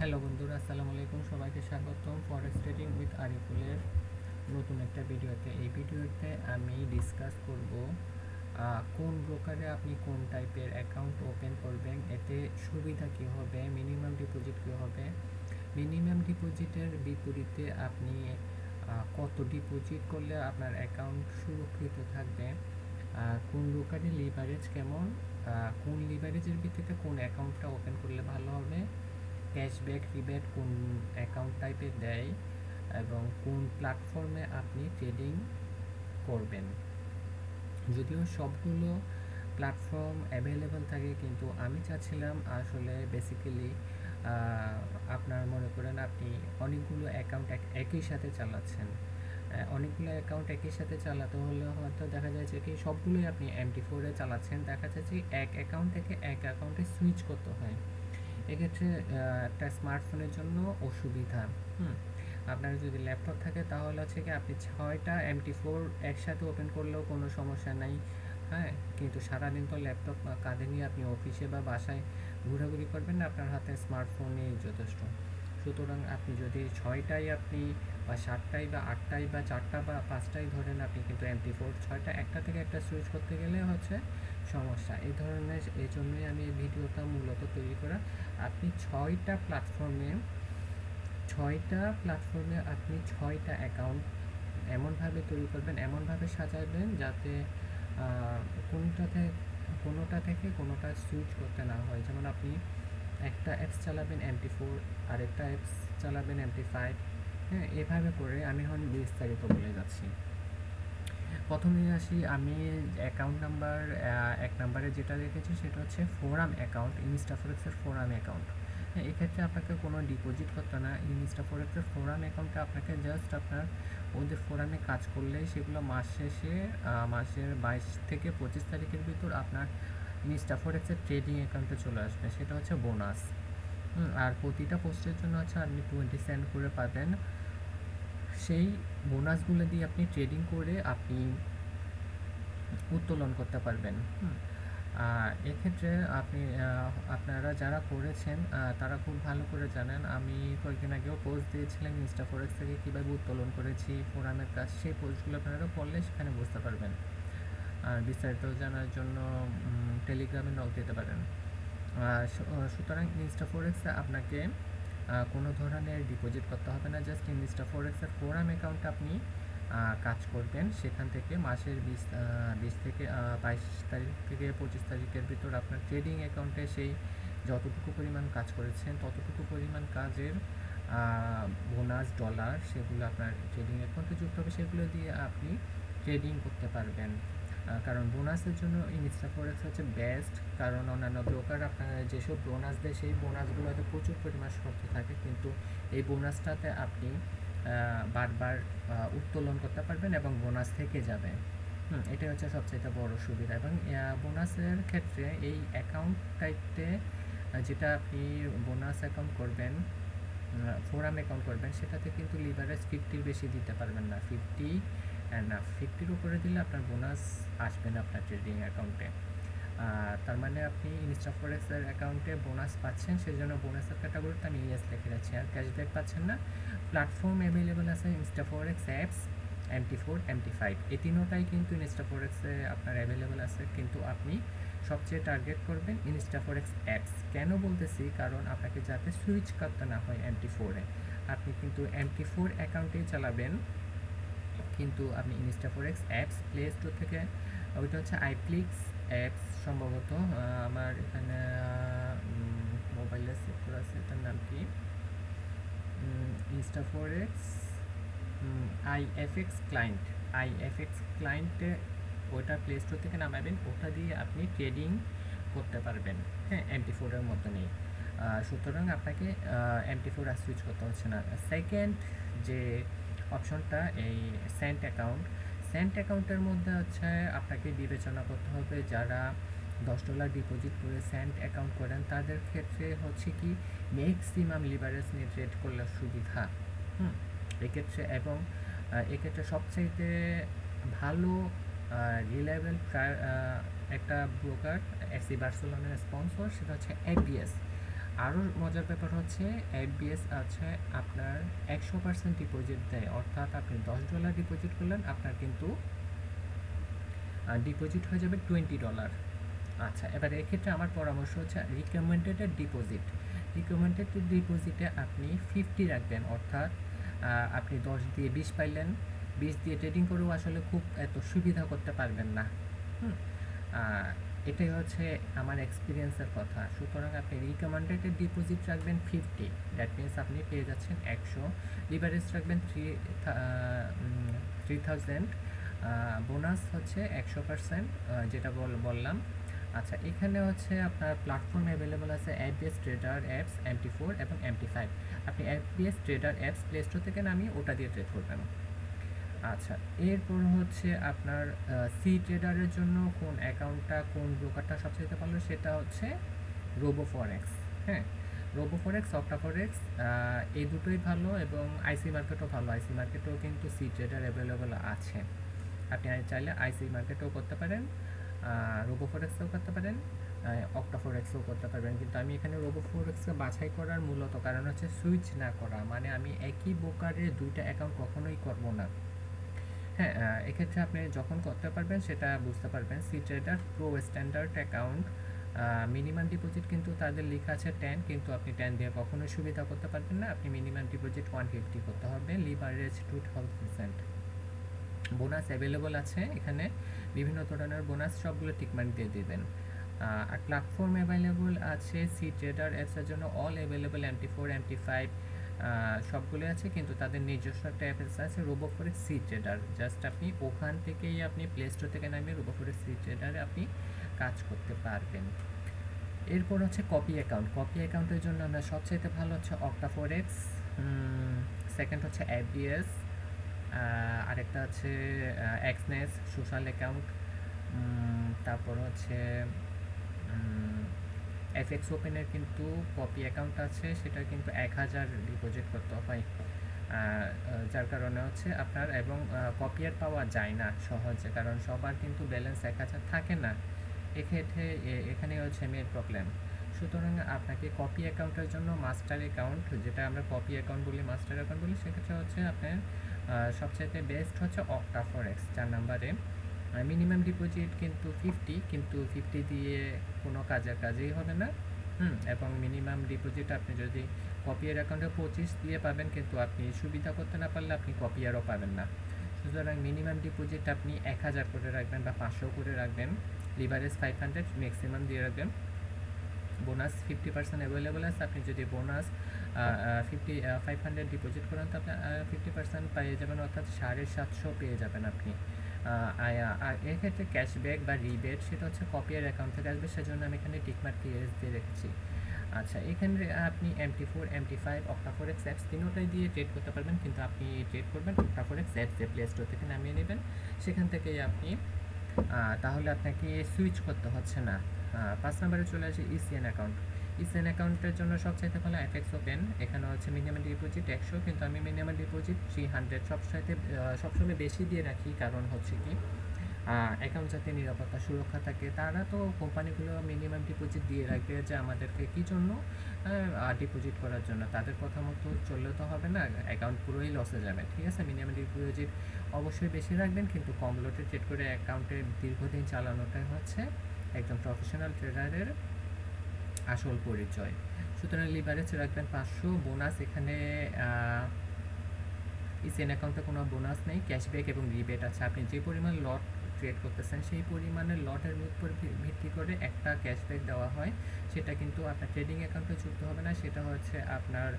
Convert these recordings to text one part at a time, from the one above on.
Hello বন্ধুরা, আসসালামু আলাইকুম। সবাইকে স্বাগতম ফরেক্স ট্রেডিং উইথ আরিফুলের নতুন একটা ভিডিওতে। এই ভিডিওতে আমি ডিসকাস করব কোন ব্রোকারে আপনি কোন টাইপের অ্যাকাউন্ট ওপেন করবেন, এতে সুবিধা কী হবে মিনিমাম ডিপোজিট কী হবে। মিনিমাম ডিপোজিটের বিপরীতে আপনি কত ডিপোজিট করলে আপনার অ্যাকাউন্ট সুরক্ষিত থাকবে কোন ব্রোকারে লিভারেজ কেমন কোন লিভারেজের ভিত্তিতে কোন অ্যাকাউন্টটা ওপেন করলে ভালো হবে ক্যাশব্যাক রিবেট কোন অ্যাকাউন্ট টাইপের দেয় এবং কোন প্ল্যাটফর্মে আপনি ট্রেডিং করবেন। যদিও সবগুলো প্ল্যাটফর্ম অ্যাভেলেবল থাকে কিন্তু আমি চাচ্ছিলাম আসলে বেসিক্যালি আপনার মনে করেন আপনি অনেকগুলো অ্যাকাউন্ট একই সাথে চালাচ্ছেন। অনেকগুলো অ্যাকাউন্ট একই সাথে চালাতে হলে হয়তো দেখা যাচ্ছে কি সবগুলোই আপনি এমটি ফোরে চালাচ্ছেন। দেখা যাচ্ছে এক অ্যাকাউন্ট থেকে এক অ্যাকাউন্টে সুইচ করতে হয়। এক্ষেত্রে একটা স্মার্টফোনের জন্য অসুবিধা। হুম? আপনার যদি ল্যাপটপ থাকে, তাহলে হচ্ছে কি আপনি ছয়টা এম টি ফোর একসাথে ওপেন করলেও কোনো সমস্যা নাই। হ্যাঁ? কিন্তু সারাদিন তো ল্যাপটপ কাঁধে নিয়ে আপনি অফিসে বা বাসায় ঘোরাঘুরি করবেন না, আপনার হাতে স্মার্টফোনই যথেষ্ট। সুতরাং আপনি যদি ছয়টাই আপনি বা সাতটাই বা আটটাই বা চারটা বা পাঁচটাই ধরেন আপনি কিন্তু এমটি ফোর ছয়টা, একটা থেকে একটা সুইচ করতে গেলে হচ্ছে সমস্যা। এই ধরনের, এই জন্যই আমি এই ভিডিওটা মূলত তৈরি করা। আপনি ছয়টা প্ল্যাটফর্মে ছয়টা প্ল্যাটফর্মে আপনি ছয়টা অ্যাকাউন্ট এমনভাবে তৈরি করবেন, এমনভাবে সাজাবেন যাতে কোনটাতে কোনোটা থেকে কোনোটা সুইচ করতে না হয়। যেমন আপনি একটা অ্যাপস চালাবেন এমটি ফোর আরেকটা অ্যাপস চালাবেন এমটি ফাইভ হ্যাঁ এভাবে করে আমি এখন বিস্তারিত বলে যাচ্ছি। প্রথমে আসি, আমি অ্যাকাউন্ট নাম্বার এক নাম্বারে যেটা রেখেছি সেটা হচ্ছে ফোরাম অ্যাকাউন্ট ইনস্টাফোরেক্সের ফোরাম অ্যাকাউন্ট হ্যাঁ এক্ষেত্রে আপনাকে কোনো ডিপোজিট করতে না। ইনস্টাফোরেক্সের ফোরাম অ্যাকাউন্টে আপনাকে জাস্ট আপনার ওদের ফোরামে কাজ করলে সেগুলো মাস শেষে মাসের বাইশ থেকে পঁচিশ তারিখের ভিতর আপনার ইনস্টাফোরেক্সের ট্রেডিং অ্যাকাউন্টে চলে আসবে। সেটা হচ্ছে বোনাস আর প্রতিটা পোস্টের জন্য হচ্ছে আপনি টোয়েন্টি সেন্ট করে পাবেন। সেই বোনাসগুলো দিয়ে আপনি ট্রেডিং করে আপনি উত্তোলন করতে পারবেন। আর এক্ষেত্রে আপনি আপনারা যারা করেছেন তারা খুব ভালো করে জানেন। আমি কয়েকদিন আগেও পোস্ট দিয়েছিলাম ইনস্টা ফরেক্স থেকে কীভাবে উত্তোলন করেছি ফোরামের কাজ সেই পোস্টগুলো আপনারা পড়লে সেখানে বুঝতে পারবেন। আর বিস্তারিত জানার জন্য টেলিগ্রামে নক দিতে পারেন। সুতরাং ইনস্টা ফোরেক্সে আপনাকে কোনো ধরনের ডিপোজিট করতে হবে না জাস্ট ইনস্টা ফোরেক্সের ফোরাম অ্যাকাউন্ট আপনি কাজ করবেন। সেখান থেকে মাসের বিশ বিশ থেকে বাইশ তারিখ থেকে পঁচিশ তারিখের ভিতর আপনার ট্রেডিং অ্যাকাউন্টে সেই যতটুকু পরিমাণ কাজ করেছেন, ততটুকু পরিমাণ কাজের বোনাস ডলার সেগুলো আপনার ট্রেডিং অ্যাকাউন্টে যুক্ত হবে, সেগুলো দিয়ে আপনি ট্রেডিং করতে পারবেন। কারণ বোনাসের জন্য ইনস্টা ফরেক্স হচ্ছে বেস্ট কারণ অন্যান্য ব্রোকার আপনার যেসব বোনাস দেয়, সেই বোনাসগুলোতে প্রচুর পরিমাণ শর্ত থাকে। কিন্তু এই বোনাসটাতে আপনি বারবার উত্তোলন করতে পারবেন এবং বোনাস থেকে যাবে হুম এটা হচ্ছে সবচেয়ে বড় সুবিধা। এবং বোনাসের ক্ষেত্রে এই অ্যাকাউন্ট টাইপতে যেটা আপনি বোনাস অ্যাকাউন্ট করবেন ফোরাম অ্যাকাউন্ট করবেন, সেটাতে কিন্তু লিভারেজ ফিফটির বেশি দিতে পারবেন না। ফিফটি না ফিফটির উপরে দিলে আপনার বোনাস আসবে না আপনার ট্রেডিং অ্যাকাউন্টে তার মানে আপনি ইনস্টাফোরেক্সের অ্যাকাউন্টে বোনাস পাচ্ছেন সেই জন্য বোনাসের ক্যাটাগরিতে আমি ইয়েস লিখে রাখছি আর ক্যাশব্যাক পাচ্ছেন না। প্ল্যাটফর্ম অ্যাভেলেবেল আছে InstaForex apps MT four MT five এই তিনোটাই কিন্তু ইনস্টাফোরেক্সে আপনার অ্যাভেলেবেল আছে। কিন্তু আপনি সবচেয়ে টার্গেট করবেন ইনস্টাফোরেক্স অ্যাপস কেন বলতেছি? কারণ আপনাকে যাতে সুইচ করতে না হয় এমটি ফোরে আপনি কিন্তু এমটি ফোর অ্যাকাউন্টেই চালাবেন। কিন্তু আপনি ইনস্টাফোরেক্স অ্যাপস প্লে স্টোর থেকে ওইটা হচ্ছে আইপ্লিক্স অ্যাপস সম্ভবত আমার এখানে মোবাইলে সেভ করা আছে, এটার নাম কি? ইনস্টাফোরেক্স আইএফএক্স ক্লায়েন্ট আই আইএফএক্স ক্লায়েন্টে ওটা প্লে স্টোর থেকে নামাবেন, ওটা দিয়ে আপনি ট্রেডিং করতে পারবেন। হ্যাঁ এমটি ফোরের মতো নেই। সুতরাং আপনাকে এমটি ফোর আর সুইচ করতে হচ্ছে না। সেকেন্ড যে অপশনটা এই সেন্ট অ্যাকাউন্ট সেন্ট অ্যাকাউন্টের মধ্যে হচ্ছে আপনাকে বিবেচনা করতে হবে যারা দশ ডলার ডিপোজিট করে সেন্ট অ্যাকাউন্ট করেন, তাদের ক্ষেত্রে হচ্ছে কি ম্যাক্সিমাম লিভারেজ নিয়ে ট্রেড করলে সুবিধা। হুম, এক্ষেত্রে এবং এক্ষেত্রে সবচাইতে ভালো রিলায়েবল একটা ব্রোকার এসি বার্সেলোনার স্পন্সর সেটা হচ্ছে এডিএস আরও মজার ব্যাপার হচ্ছে এফবিএস আছে আপনার একশো পার্সেন্ট ডিপোজিট দেয়। অর্থাৎ আপনি দশ ডলার ডিপোজিট করলেন, আপনার কিন্তু ডিপোজিট হয়ে যাবে টোয়েন্টি ডলার আচ্ছা এবার এক্ষেত্রে আমার পরামর্শ হচ্ছে রিকমেন্ডেড ডিপোজিট রিকমেন্ডেড ডিপোজিটে আপনি ফিফটি রাখবেন, অর্থাৎ আপনি দশ দিয়ে বিশ পাইলেন, বিশ দিয়ে ট্রেডিং করেও আসলে খুব এত সুবিধা করতে পারবেন না। হুম এটাই হচ্ছে আমার এক্সপিরিয়েন্সের কথা। সুতরাং আপনি রিকমেন্ডেড ডিপোজিট রাখবেন ফিফটি দ্যাট মিনস আপনি পেয়ে যাচ্ছেন একশো। লিভারেজ রাখবেন থ্রি থ্রি থাউজেন্ড বোনাস হচ্ছে একশো পার্সেন্ট যেটা বল- বললাম। আচ্ছা এখানে হচ্ছে আপনার প্ল্যাটফর্ম অ্যাভেলেবল আছে অ্যাপবিএস ট্রেডার অ্যাপস এমটি ফোর এবং এমটি ফাইভ আপনি অ্যাপবিএস ট্রেডার অ্যাপস প্লে স্টোর থেকে নামিয়ে ওটা দিয়ে ট্রেড করবেন। আচ্ছা এরপর হচ্ছে আপনার সি ট্রেডারের জন্য কোন অ্যাকাউন্টটা কোন ব্রোকারটা সবচেয়ে ভালো সেটা হচ্ছে রোবো ফরেক্স হ্যাঁ? রোবো ফরেক্স অক্টা ফরেক্স এই দুটোই ভালো এবং আইসি মার্কেটও ভালো। আইসি মার্কেটেও কিন্তু সি ট্রেডার অ্যাভেলেবেল আছে। আপনি চাইলে আইসি মার্কেটেও করতে পারেন রোবো ফরেক্সও করতে পারেন অক্টা ফরেক্সও করতে পারবেন। কিন্তু আমি এখানে রোবো ফরেক্সকে বাছাই করার মূলত কারণ হচ্ছে সুইচ না করা। মানে আমি একই ব্রোকারে দুইটা অ্যাকাউন্ট কখনোই করব না। হ্যাঁ এক্ষেত্রে আপনি যখন করতে পারবেন সেটা বুঝতে পারবেন। C trader pro standard account minimum deposit কিন্তু তাদের লেখা আছে টেন কিন্তু আপনি টেন দিয়ে কখনোই সুবিধা করতে পারবেন না। আপনি মিনিমাম ডিপোজিট ওয়ান ফিফটি করতে হবে leverage two percent bonus available আছে এখানে। বিভিন্ন ধরনের বোনাস সবগুলো টিকমার্ক দিয়ে দিবেন। আর প্ল্যাটফর্ম অ্যাভেলেবল আছে। সি ট্রেডার অ্যাপসের জন্য all available MT four MT five সবগুলো আছে, কিন্তু তাদের নিজস্ব একটা অ্যাপস আছে রোবোফোরের সি ট্রেডার জাস্ট আপনি ওখান থেকেই আপনি প্লে স্টোর থেকে নামিয়ে রোবোফোরের সি ট্রেডারে আপনি কাজ করতে পারবেন। এরপর হচ্ছে কপি অ্যাকাউন্ট কপি অ্যাকাউন্টের জন্য আমরা সবচাইতে ভালো হচ্ছে অক্টা ফোরেক্স সেকেন্ড হচ্ছে অ্যাপডিএস আরেকটা হচ্ছে এক্সনেস সোশ্যাল অ্যাকাউন্ট তারপর হচ্ছে এফএক্স ওপেনের কিন্তু কপি অ্যাকাউন্ট আছে সেটা কিন্তু এক হাজার ডিপোজিট করতে হয়। যার কারণে হচ্ছে আপনার এবং কপিয়ার পাওয়া যায় না সহজে, কারণ সবার কিন্তু ব্যালেন্স এক হাজার থাকে না। এক্ষেত্রে এখানে হচ্ছে মেন প্রবলেম সুতরাং আপনাকে কপি অ্যাকাউন্টের জন্য মাস্টার অ্যাকাউন্ট যেটা আমরা কপি অ্যাকাউন্ট বলি মাস্টার অ্যাকাউন্ট বলি, সেক্ষেত্রে হচ্ছে আপনার সবচাইতে বেস্ট হচ্ছে অক্টা ফরেক্স চার নাম্বারে মিনিমাম ডিপোজিট কিন্তু ফিফটি কিন্তু ফিফটি দিয়ে কোনো কাজের কাজেই হবে না। হুম, এবং মিনিমাম ডিপোজিট আপনি যদি কপিয়ার অ্যাকাউন্টে পঁচিশ দিয়ে পাবেন, কিন্তু আপনি সুবিধা করতে না পারলে আপনি কপিয়ারও পাবেন না। সুতরাং মিনিমাম ডিপোজিট আপনি এক হাজার করে রাখবেন বা পাঁচশো করে রাখবেন। লিভারেজ ফাইভ হান্ড্রেড ম্যাক্সিমাম দিয়ে রাখবেন। বোনাস ফিফটি পার্সেন্ট অ্যাভেলেবল আছে। আপনি যদি bonus fifty five hundred deposit করেন তো আপনি ফিফটি পার্সেন্ট পেয়ে যাবেন, অর্থাৎ সাড়ে সাতশো পেয়ে যাবেন আপনি। এক্ষেত্রে ক্যাশব্যাক বা রিবেট সেটা হচ্ছে কপিয়ার অ্যাকাউন্ট থেকে আসবে, সেজন্য আমি এখানে টিকমার্ক টিএস দিয়ে রেখেছি। আচ্ছা এখানে আপনি MT four MT five OctaForex apps তিনোটাই দিয়ে ট্রেড করতে পারবেন, কিন্তু আপনি ট্রেড করবেন অক্টাফোরেক্স অ্যাপস যে প্লে স্টোর থেকে নামিয়ে নেবেন। সেখান থেকেই আপনি তাহলে আপনাকে সুইচ করতে হচ্ছে না। পাঁচ নম্বরে চলে আসে ইসিএন অ্যাকাউন্ট ইসিএন অ্যাকাউন্টের জন্য সবচাইতে ভালো এফএক্স ওপেন এখানে হচ্ছে মিনিমাম ডিপোজিট একশো, কিন্তু আমি মিনিমাম ডিপোজিট থ্রি হান্ড্রেড সবসাইতে সবসময় বেশি দিয়ে রাখি, কারণ হচ্ছে কি অ্যাকাউন্ট যাতে নিরাপত্তা, সুরক্ষা থাকে, তারা তো কোম্পানিগুলো মিনিমাম ডিপোজিট দিয়ে রাখবে যে আমাদেরকে কী জন্য ডিপোজিট করার জন্য। তাদের কথা মতো চললে তো হবে না অ্যাকাউন্ট পুরোই লসে যাবে, ঠিক আছে? মিনিমাম ডিপোজিট অবশ্যই বেশি রাখবেন, কিন্তু কম লোটে ট্রেড করে অ্যাকাউন্টে দীর্ঘদিন চালানোটাই হচ্ছে একজন প্রফেশনাল ট্রেডারের আসল পরিচয়। সুতরাং লিভারেজ রাখবেন পাঁচশো বোনাস এখানে ইসেন অ্যাকাউন্টে কোনো বোনাস নেই ক্যাশব্যাক এবং রিবেট আছে আপনি যে পরিমাণ লট ট্রেড করতেছেন, সেই পরিমাণের লটের উপর ভিত্তি করে একটা ক্যাশব্যাক দেওয়া হয়। সেটা কিন্তু আপনার ট্রেডিং অ্যাকাউন্টে যুক্ত হবে না, সেটা হচ্ছে আপনার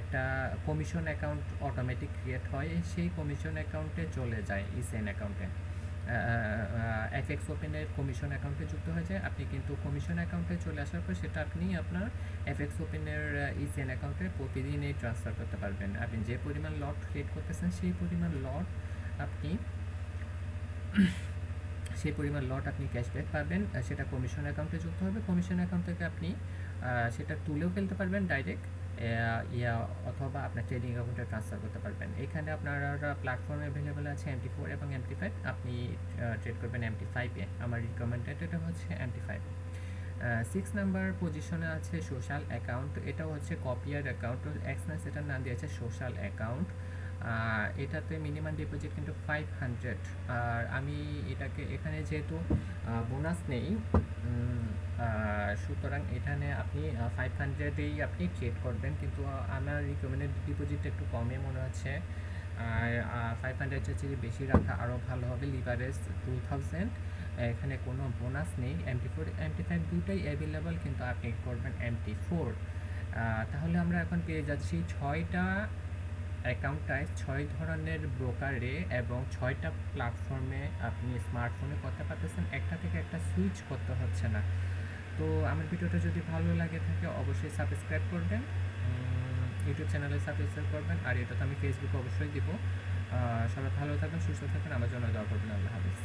একটা কমিশন অ্যাকাউন্ট অটোমেটিক ক্রিয়েট হয়, সেই কমিশন অ্যাকাউন্টে চলে যায় ইসেন অ্যাকাউন্টে এফএক্স ওপেনের কমিশন অ্যাকাউন্টে যুক্ত হয়ে যায় আপনি কিন্তু কমিশন অ্যাকাউন্টে চলে আসার পর সেটা আপনি আপনার এফএক্স ওপেনের ইসিএন অ্যাকাউন্টে প্রতিদিনই ট্রান্সফার করতে পারবেন। আপনি যে পরিমাণ লট ক্রিয়েট করতেছেন, সেই পরিমাণ লট আপনি সেই পরিমাণ লট আপনি ক্যাশব্যাক পাবেন। সেটা কমিশন অ্যাকাউন্টে যুক্ত হবে। কমিশন অ্যাকাউন্ট থেকে আপনি সেটা তুলেও ফেলতে পারবেন ডাইরেক্ট ইয়া অথবা আপনার ট্রেডিং অ্যাকাউন্টে ট্রান্সফার করতে পারবেন। এখানে আপনার প্ল্যাটফর্ম অ্যাভেলেবেল আছে এমটি ফোর এবং এমটি ফাইভ আপনি ট্রেড করবেন এমটি ফাইভে আমার রিকমেন্ডেড এটা হচ্ছে এমটি ফাইভ সিক্স নাম্বার পজিশনে আছে সোশ্যাল অ্যাকাউন্ট এটাও হচ্ছে কপিয়ার অ্যাকাউন্ট এক্সনেস এটার নাম দিয়েছে সোশ্যাল অ্যাকাউন্ট এটাতে মিনিমাম ডিপোজিট কিন্তু ফাইভ হান্ড্রেড আর আমি এটাকে, এখানে যেহেতু বোনাস নেই সুতরাং এখানে আপনি ফাইভ হান্ড্রেডেই আপনি ট্রেড করবেন, কিন্তু আমার রিকমেন্ডেড ডিপোজিট একটু কমে মনে হচ্ছে। আর ফাইভ হান্ড্রেড হচ্ছে যে বেশি রাখা আরও ভালো হবে লিভারেজ টু থাউজেন্ড এখানে কোনো বোনাস নেই এমটি ফোর এমটি ফাইভ দুটাই অ্যাভেলেবল কিন্তু আপনি করবেন এমটি ফোর তাহলে আমরা এখন পেয়ে যাচ্ছি ছয়টা অ্যাকাউন্টটায় ছয় ধরনের ব্রোকারে এবং ছয়টা প্ল্যাটফর্মে আপনি স্মার্টফোনে কথা পাতেছেন একটা থেকে একটা সুইচ করতে হচ্ছে না। তো আমার ভিডিওটা যদি ভালো লাগে থাকে, অবশ্যই সাবস্ক্রাইব করবেন ইউটিউব চ্যানেলে সাবস্ক্রাইব করবেন, আর এটা তো আমি ফেসবুকে অবশ্যই দিব। সবাই ভালো থাকবেন, সুস্থ থাকবেন, আমার জন্য দোয়া করবেন, আল্লাহ হাফিজ।